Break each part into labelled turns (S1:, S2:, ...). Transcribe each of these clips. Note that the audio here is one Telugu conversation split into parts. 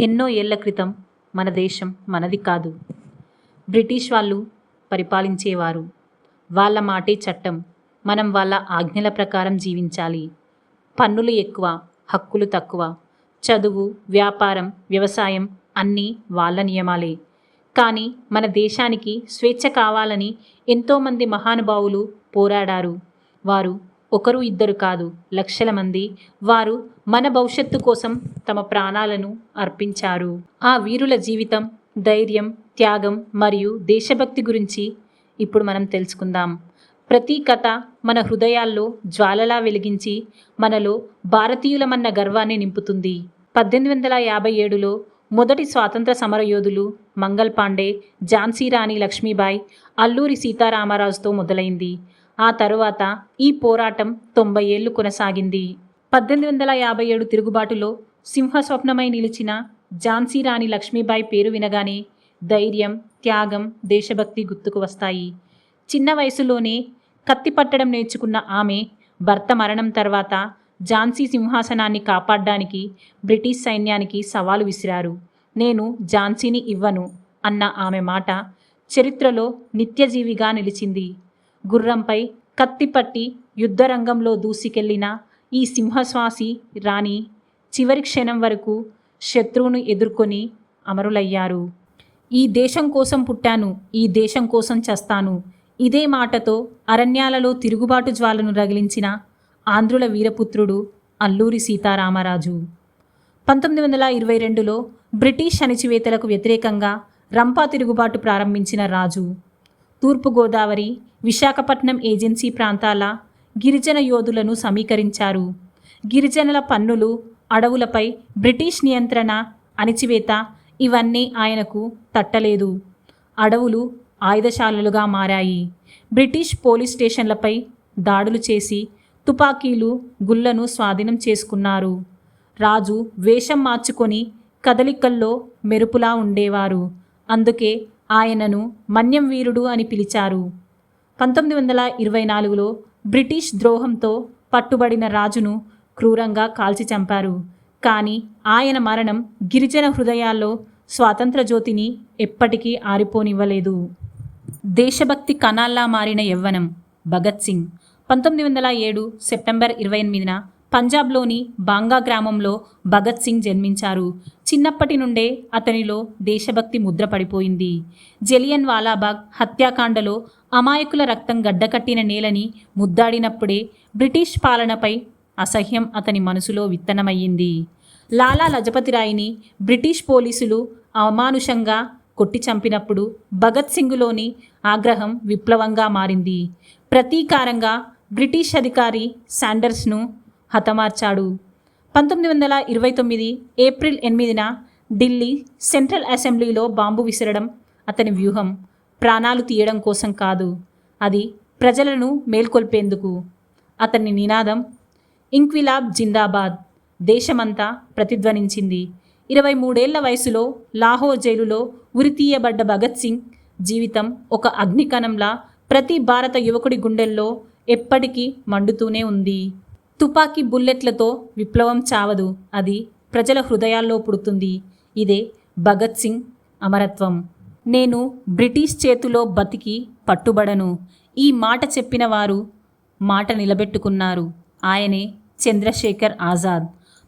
S1: ఎన్నో ఏళ్ళ క్రితం మన దేశం మనది కాదు. బ్రిటిష్ వాళ్ళు పరిపాలించేవారు. వాళ్ళ మాటే చట్టం. మనం వాళ్ళ ఆజ్ఞల ప్రకారం జీవించాలి. పన్నులు ఎక్కువ హక్కులు తక్కువ. చదువు వ్యాపారం వ్యవసాయం అన్నీ వాళ్ళ నియమాలే. కానీ మన దేశానికి స్వేచ్ఛ కావాలని ఎంతోమంది మహానుభావులు పోరాడారు. వారు ఒకరు ఇద్దరు కాదు లక్షల మంది. వారు మన భవిష్యత్తు కోసం తమ ప్రాణాలను అర్పించారు. ఆ వీరుల జీవితం ధైర్యం త్యాగం మరియు దేశభక్తి గురించి ఇప్పుడు మనం తెలుసుకుందాం. ప్రతి కథ మన హృదయాల్లో జ్వాలలా వెలిగించి మనలో భారతీయులమన్న గర్వాన్ని నింపుతుంది. పద్దెనిమిది వందల యాభై ఏడులో మొదటి స్వాతంత్ర సమరయోధులు మంగల్ పాండే ఝాన్సీ రాణి లక్ష్మీబాయి అల్లూరి సీతారామరాజుతో మొదలైంది. ఆ తరువాత ఈ పోరాటం తొంభై ఏళ్ళు కొనసాగింది. పద్దెనిమిది వందల యాభై ఏడు తిరుగుబాటులో సింహస్వప్నమై నిలిచిన ఝాన్సీ రాణి లక్ష్మీబాయి పేరు వినగానే ధైర్యం త్యాగం దేశభక్తి గుర్తుకు వస్తాయి. చిన్న వయసులోనే కత్తి పట్టడం నేర్చుకున్న ఆమె భర్త మరణం తర్వాత ఝాన్సీ సింహాసనాన్ని కాపాడడానికి బ్రిటిష్ సైన్యానికి సవాలు విసిరారు. నేను ఝాన్సీని ఇవ్వను అన్న ఆమె మాట చరిత్రలో నిత్యజీవిగా నిలిచింది. గుర్రంపై కత్తిపట్టి యుద్ధరంగంలో దూసుకెళ్ళిన ఈ సింహశ్వాసి రాణి చివరి క్షణం వరకు శత్రువును ఎదుర్కొని అమరులయ్యారు. ఈ దేశం కోసం పుట్టాను ఈ దేశం కోసం చస్తాను ఇదే మాటతో అరణ్యాలలో తిరుగుబాటు జ్వాలను రగిలించిన ఆంధ్రుల వీరపుత్రుడు అల్లూరి సీతారామరాజు. పంతొమ్మిది వందల ఇరవై రెండులో బ్రిటిష్ అణిచివేతలకు వ్యతిరేకంగా రంపా తిరుగుబాటు ప్రారంభించిన రాజు. తూర్పుగోదావరి విశాఖపట్నం ఏజెన్సీ ప్రాంతాల గిరిజన యోధులను సమీకరించారు. గిరిజనుల పన్నులు అడవులపై బ్రిటిష్ నియంత్రణ అణిచివేత ఇవన్నీ ఆయనకు తట్టలేదు. అడవులు ఆయుధశాలలుగా మారాయి. బ్రిటిష్ పోలీస్ స్టేషన్లపై దాడులు చేసి తుపాకీలు గుళ్ళను స్వాధీనం చేసుకున్నారు. రాజు వేషం మార్చుకొని కదలికల్లో మెరుపులా ఉండేవారు. అందుకే ఆయనను మన్యం వీరుడు అని పిలిచారు. పంతొమ్మిది వందల ఇరవై నాలుగులో బ్రిటిష్ ద్రోహంతో పట్టుబడిన రాజును క్రూరంగా కాల్చి చంపారు. కానీ ఆయన మరణం గిరిజన హృదయాల్లో స్వాతంత్ర జ్యోతిని ఎప్పటికీ ఆరిపోనివ్వలేదు. దేశభక్తి కణాల్లా మారిన యవ్వనం భగత్ సింగ్ పంతొమ్మిది వందల ఏడు సెప్టెంబర్ ఇరవై ఎనిమిదిన పంజాబ్లోని బాంగా గ్రామంలో భగత్ సింగ్ జన్మించారు. చిన్నప్పటి నుండే అతనిలో దేశభక్తి ముద్ర పడిపోయింది. జలియన్ వాలాబాగ్ హత్యాకాండలో అమాయకుల రక్తం గడ్డకట్టిన నేలని ముద్దాడినప్పుడే బ్రిటిష్ పాలనపై అసహ్యం అతని మనసులో విత్తనమయ్యింది. లాలా లజపతిరాయిని బ్రిటిష్ పోలీసులు అమానుషంగా కొట్టి చంపినప్పుడు భగత్ సింగ్లోని ఆగ్రహం విప్లవంగా మారింది. ప్రతీకారంగా బ్రిటిష్ అధికారి శాండర్స్ను హతమార్చాడు. పంతొమ్మిది వందల ఇరవై తొమ్మిది ఏప్రిల్ ఎనిమిదిన ఢిల్లీ సెంట్రల్ అసెంబ్లీలో బాంబు విసరడం అతని వ్యూహం. ప్రాణాలు తీయడం కోసం కాదు అది ప్రజలను మేల్కొల్పేందుకు. అతని నినాదం ఇంక్విలాబ్ జిందాబాద్ దేశమంతా ప్రతిధ్వనించింది. ఇరవై మూడేళ్ళ వయసులో లాహోర్ జైలులో ఉరితీయబడ్డ భగత్ సింగ్ జీవితం ఒక అగ్నికణంలా ప్రతి భారత యువకుడి గుండెల్లో ఎప్పటికీ మండుతూనే ఉంది. తుపాకీ బుల్లెట్లతో విప్లవం చావదు. అది ప్రజల హృదయాల్లో పుడుతుంది. ఇదే భగత్ సింగ్ అమరత్వం. నేను బ్రిటిష్ చేతిలో బతికి పట్టుబడను. ఈ మాట చెప్పిన వారు మాట నిలబెట్టుకున్నారు. ఆయనే చంద్రశేఖర్ ఆజాద్.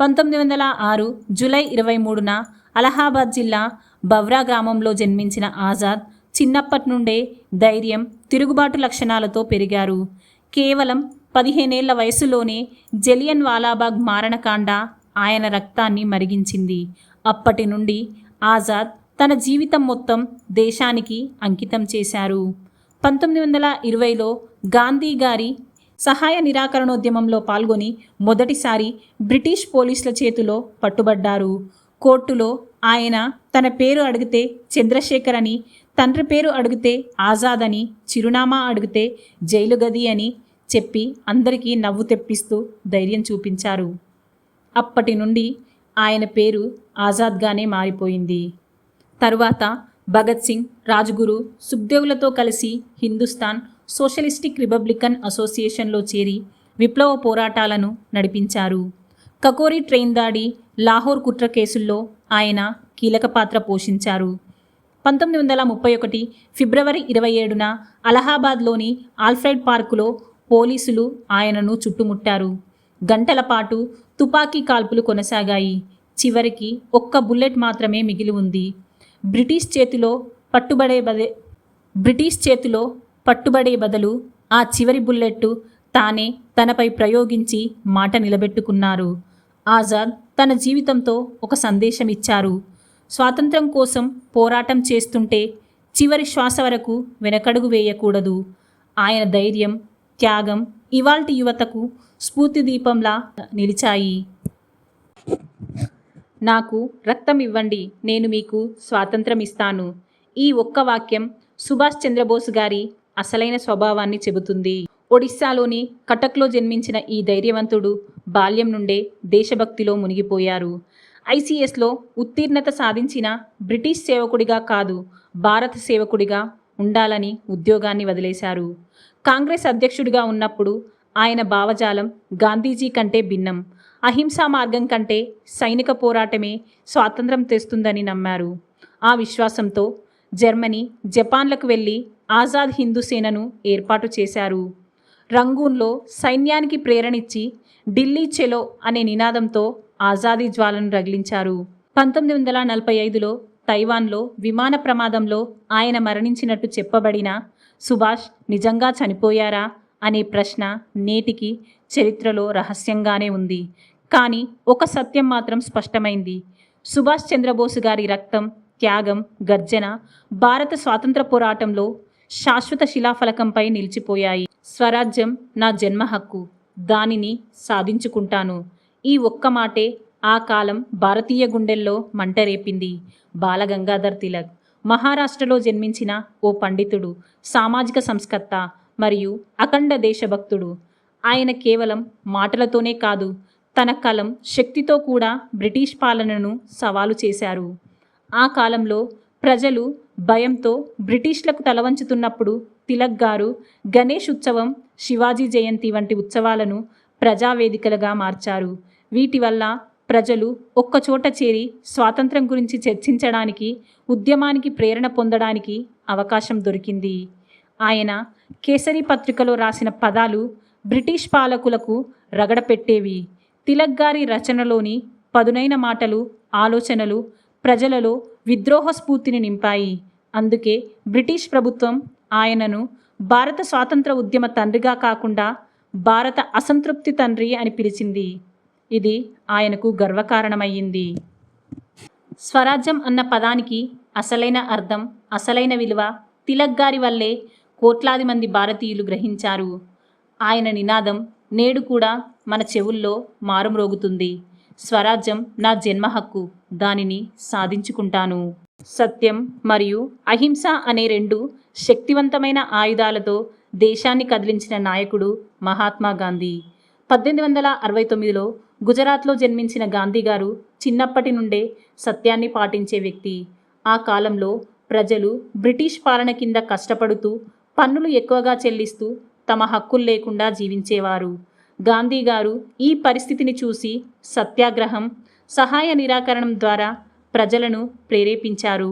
S1: పంతొమ్మిది వందల ఆరు జూలై ఇరవై మూడున అలహాబాద్ జిల్లా బవ్రా గ్రామంలో జన్మించిన ఆజాద్ చిన్నప్పటి నుండే ధైర్యం తిరుగుబాటు లక్షణాలతో పెరిగారు. కేవలం పదిహేనేళ్ళ వయసులోనే జలియన్ వాలాబాగ్ మారణకాండ ఆయన రక్తాన్ని మరిగించింది. అప్పటి నుండి ఆజాద్ తన జీవితం మొత్తం దేశానికి అంకితం చేశారు. పంతొమ్మిది వందల ఇరవైలో గాంధీ గారి సహాయ నిరాకరణోద్యమంలో పాల్గొని మొదటిసారి బ్రిటిష్ పోలీసుల చేతిలో పట్టుబడ్డారు. కోర్టులో ఆయన తన పేరు అడిగితే చంద్రశేఖర్ అని తండ్రి పేరు అడిగితే ఆజాద్ అని చిరునామా అడిగితే జైలు గది అని చెప్పి అందరికీ నవ్వు తెప్పిస్తూ ధైర్యం చూపించారు. అప్పటి నుండి ఆయన పేరు ఆజాద్గానే మారిపోయింది. తరువాత భగత్ సింగ్ రాజ్గురు సుఖ్దేవులతో కలిసి హిందుస్థాన్ సోషలిస్టిక్ రిపబ్లికన్ అసోసియేషన్లో చేరి విప్లవ పోరాటాలను నడిపించారు. కకోరి ట్రైన్ దాడి లాహోర్ కుట్ర కేసుల్లో ఆయన కీలక పాత్ర పోషించారు. పంతొమ్మిది వందల ముప్పై ఒకటి ఫిబ్రవరి ఇరవై ఏడున అలహాబాద్లోని ఆల్ఫ్రెడ్ పార్కులో పోలీసులు ఆయనను చుట్టుముట్టారు. గంటల పాటు తుపాకీ కాల్పులు కొనసాగాయి. చివరికి ఒక్క బుల్లెట్ మాత్రమే మిగిలి ఉంది. బ్రిటిష్ చేతిలో పట్టుబడే బదే బ్రిటిష్ చేతిలో పట్టుబడే బదులు ఆ చివరి బుల్లెట్టు తానే తనపై ప్రయోగించి మాట నిలబెట్టుకున్నారు. ఆజాద్ తన జీవితంతో ఒక సందేశం ఇచ్చారు. స్వాతంత్రం కోసం పోరాటం చేస్తుంటే చివరి శ్వాస వరకు వెనకడుగు వేయకూడదు. ఆయన ధైర్యం త్యాగం ఇవాల్టి యువతకు స్ఫూర్తి దీపంలా నిలిచాయి. నాకు రక్తం ఇవ్వండి నేను మీకు స్వాతంత్రం ఇస్తాను. ఈ ఒక్క వాక్యం సుభాష్ చంద్రబోస్ గారి అసలైన స్వభావాన్ని చెబుతుంది. ఒడిస్సాలోని కటక్లో జన్మించిన ఈ ధైర్యవంతుడు బాల్యం నుండే దేశభక్తిలో మునిగిపోయారు. ఐసీఎస్లో ఉత్తీర్ణత సాధించిన బ్రిటిష్ సేవకుడిగా కాదు భారత సేవకుడిగా ఉండాలని ఉద్యోగాన్ని వదిలేశారు. కాంగ్రెస్ అధ్యక్షుడిగా ఉన్నప్పుడు ఆయన భావజాలం గాంధీజీ కంటే భిన్నం. అహింసా మార్గం కంటే సైనిక పోరాటమే స్వాతంత్రం తెస్తుందని నమ్మారు. ఆ విశ్వాసంతో జర్మనీ జపాన్లకు వెళ్ళి ఆజాద్ హిందూ సేనను ఏర్పాటు చేశారు. రంగూన్లో సైన్యానికి ప్రేరణిచ్చి ఢిల్లీ చెలో అనే నినాదంతో ఆజాదీ జ్వాలను రగిలించారు. పంతొమ్మిది వందల నలభై ఐదులో తైవాన్లో విమాన ప్రమాదంలో ఆయన మరణించినట్టు చెప్పబడిన సుభాష్ నిజంగా చనిపోయారా? అనే ప్రశ్న నేటికి చరిత్రలో రహస్యంగానే ఉంది. కానీ ఒక సత్యం మాత్రం స్పష్టమైంది. సుభాష్ చంద్రబోసు గారి రక్తం త్యాగం గర్జన భారత స్వాతంత్ర పోరాటంలో శాశ్వత శిలాఫలకంపై నిలిచిపోయాయి. స్వరాజ్యం నా జన్మ హక్కు. దానిని సాధించుకుంటాను. ఈ ఒక్క మాటే ఆ కాలం భారతీయ గుండెల్లో మంటరేపింది. బాలగంగాధర్ తిలక్ మహారాష్ట్రలో జన్మించిన ఓ పండితుడు సామాజిక సంస్కర్త మరియు అఖండ దేశభక్తుడు. ఆయన కేవలం మాటలతోనే కాదు తన కలం శక్తితో కూడా బ్రిటిష్ పాలనను సవాలు చేశారు. ఆ కాలంలో ప్రజలు భయంతో బ్రిటిష్లకు తలవంచుతున్నప్పుడు తిలక్ గారు గణేష్ ఉత్సవం శివాజీ జయంతి వంటి ఉత్సవాలను ప్రజావేదికలుగా మార్చారు. వీటి వల్ల ప్రజలు ఒక్కచోట చేరి స్వాతంత్రం గురించి చర్చించడానికి ఉద్యమానికి ప్రేరణ పొందడానికి అవకాశం దొరికింది. ఆయన కేసరి పత్రికలో రాసిన పదాలు బ్రిటిష్ పాలకులకు రగడపెట్టేవి. తిలక్ గారి రచనలోని పదునైన మాటలు ఆలోచనలు ప్రజలలో విద్రోహ స్ఫూర్తిని నింపాయి. అందుకే బ్రిటిష్ ప్రభుత్వం ఆయనను భారత స్వాతంత్ర ఉద్యమ తండ్రిగా కాకుండా భారత అసంతృప్తి తండ్రి అని పిలిచింది. ఇది ఆయనకు గర్వకారణమయ్యింది. స్వరాజ్యం అన్న పదానికి అసలైన అర్థం అసలైన విలువ తిలక్ గారి వల్లే కోట్లాది మంది భారతీయులు గ్రహించారు. ఆయన నినాదం నేడు కూడా మన చెవుల్లో మారుమ్రోగుతుంది. స్వరాజ్యం నా జన్మ హక్కు దానిని సాధించుకుంటాను. సత్యం మరియు అహింస అనే రెండు శక్తివంతమైన ఆయుధాలతో దేశాన్ని కదిలించిన నాయకుడు మహాత్మా గాంధీ. పద్దెనిమిది వందల అరవై తొమ్మిదిలో గుజరాత్లో జన్మించిన గాంధీ గారు చిన్నప్పటి నుండే సత్యాన్ని పాటించే వ్యక్తి. ఆ కాలంలో ప్రజలు బ్రిటిష్ పాలన కింద కష్టపడుతూ పన్నులు ఎక్కువగా చెల్లిస్తూ తమ హక్కులు లేకుండా జీవించేవారు. గాంధీ గారు ఈ పరిస్థితిని చూసి సత్యాగ్రహం సహాయ నిరాకరణం ద్వారా ప్రజలను ప్రేరేపించారు.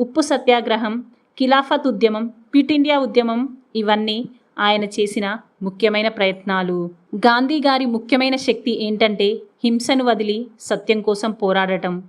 S1: ఉప్పు సత్యాగ్రహం ఖిలాఫత్ ఉద్యమం క్విట్ ఇండియా ఉద్యమం ఇవన్నీ ఆయన చేసిన ముఖ్యమైన ప్రయత్నాలు. గాంధీ గారి ముఖ్యమైన శక్తి ఏంటంటే హింసను వదిలి సత్యం కోసం పోరాడటం.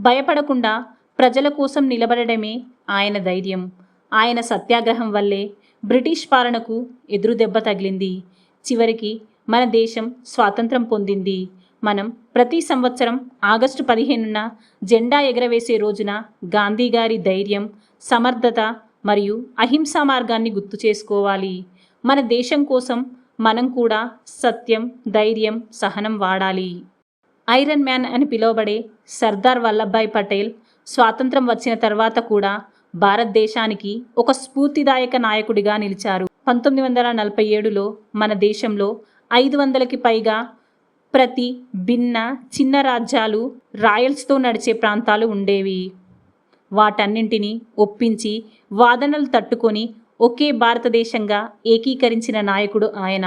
S1: భయపడకుండా ప్రజల కోసం నిలబడడమే ఆయన ధైర్యం. ఆయన సత్యాగ్రహం వల్లే బ్రిటిష్ పాలనకు ఎదురు దెబ్బ తగిలింది. చివరికి మన దేశం స్వాతంత్రం పొందింది. మనం ప్రతి సంవత్సరం ఆగస్టు పదిహేనున జెండా ఎగరవేసే రోజున గాంధీ గారి ధైర్యం సమర్థత మరియు అహింసా మార్గాన్ని గుర్తు చేసుకోవాలి. మన దేశం కోసం మనం కూడా సత్యం ధైర్యం సహనం వాడాలి. ఐరన్ మ్యాన్ అని పిలువబడే సర్దార్ వల్లభాయ్ పటేల్ స్వాతంత్రం వచ్చిన తర్వాత కూడా భారతదేశానికి ఒక స్ఫూర్తిదాయక నాయకుడిగా నిలిచారు. పంతొమ్మిది వందల నలభై ఏడులో మన దేశంలో ఐదు వందలకి పైగా ప్రతి భిన్న చిన్న రాజ్యాలు రాయల్స్తో నడిచే ప్రాంతాలు ఉండేవి. వాటన్నింటినీ ఒప్పించి వాదనలు తట్టుకొని ఒకే భారతదేశంగా ఏకీకరించిన నాయకుడు ఆయన.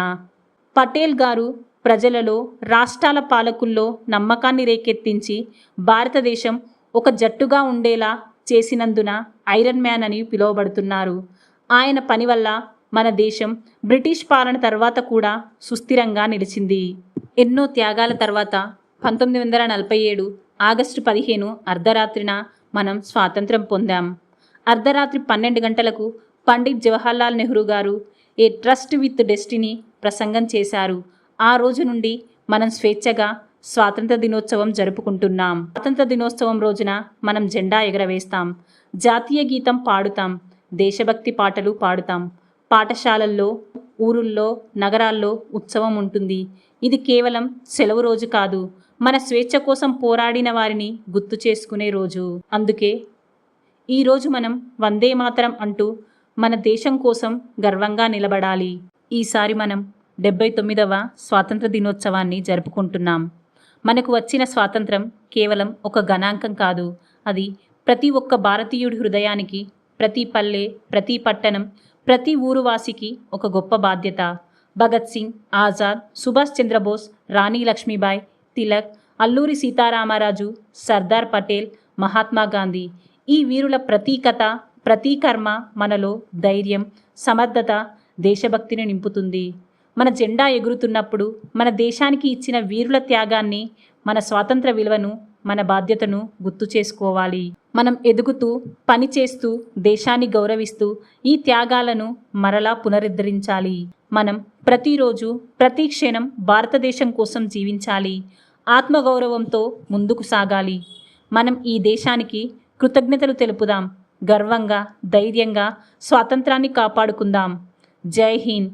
S1: పటేల్ గారు ప్రజలలో రాష్ట్రాల పాలకుల్లో నమ్మకాన్ని రేకెత్తించి భారతదేశం ఒక జట్టుగా ఉండేలా చేసినందున ఐరన్ మ్యాన్ అని పిలువబడుతున్నారు. ఆయన పని వల్ల మన దేశం బ్రిటిష్ పాలన తర్వాత కూడా సుస్థిరంగా నిలిచింది. ఎన్నో త్యాగాల తర్వాత పంతొమ్మిది వందల నలభై ఏడు ఆగస్టు పదిహేను అర్ధరాత్రిన మనం స్వాతంత్రం పొందాం. అర్ధరాత్రి పన్నెండు గంటలకు పండిట్ జవహర్లాల్ నెహ్రూ గారు ఏ ట్రస్ట్ విత్ డెస్టినీ ప్రసంగం చేశారు. ఆ రోజు నుండి మనం స్వేచ్ఛగా స్వాతంత్ర దినోత్సవం జరుపుకుంటున్నాం. స్వాతంత్ర దినోత్సవం రోజున మనం జెండా ఎగరవేస్తాం. జాతీయ గీతం పాడుతాం. దేశభక్తి పాటలు పాడుతాం. పాఠశాలల్లో ఊరుల్లో నగరాల్లో ఉత్సవం ఉంటుంది. ఇది కేవలం సెలవు రోజు కాదు. మన స్వేచ్ఛ కోసం పోరాడిన వారిని గుర్తు చేసుకునే రోజు. అందుకే ఈరోజు మనం వందే మాతరం అంటూ మన దేశం కోసం గర్వంగా నిలబడాలి. ఈసారి మనం డెబ్బై తొమ్మిదవ స్వాతంత్ర దినోత్సవాన్ని జరుపుకుంటున్నాం. మనకు వచ్చిన స్వాతంత్రం కేవలం ఒక గణాంకం కాదు. అది ప్రతి ఒక్క భారతీయుడి హృదయానికి ప్రతి పల్లె ప్రతి పట్టణం ప్రతి ఊరువాసికి ఒక గొప్ప బాధ్యత. భగత్ సింగ్ ఆజాద్ సుభాష్ చంద్రబోస్ రాణి లక్ష్మీబాయి తిలక్ అల్లూరి సీతారామరాజు సర్దార్ పటేల్ మహాత్మా గాంధీ ఈ వీరుల ప్రతీకత ప్రతి కర్మ మనలో ధైర్యం సమర్థత దేశభక్తిని నింపుతుంది. మన జెండా ఎగురుతున్నప్పుడు మన దేశానికి ఇచ్చిన వీరుల త్యాగాన్ని మన స్వాతంత్ర విలువను మన బాధ్యతను గుర్తు చేసుకోవాలి. మనం ఎదుగుతూ పని చేస్తూ దేశాన్ని గౌరవిస్తూ ఈ త్యాగాలను మరలా పునరుద్ధరించాలి. మనం ప్రతిరోజు ప్రతి క్షణం భారతదేశం కోసం జీవించాలి. ఆత్మగౌరవంతో ముందుకు సాగాలి. మనం ఈ దేశానికి కృతజ్ఞతలు తెలుపుదాం. గర్వంగా ధైర్యంగా స్వాతంత్రాన్ని కాపాడుకుందాం. జై హింద్.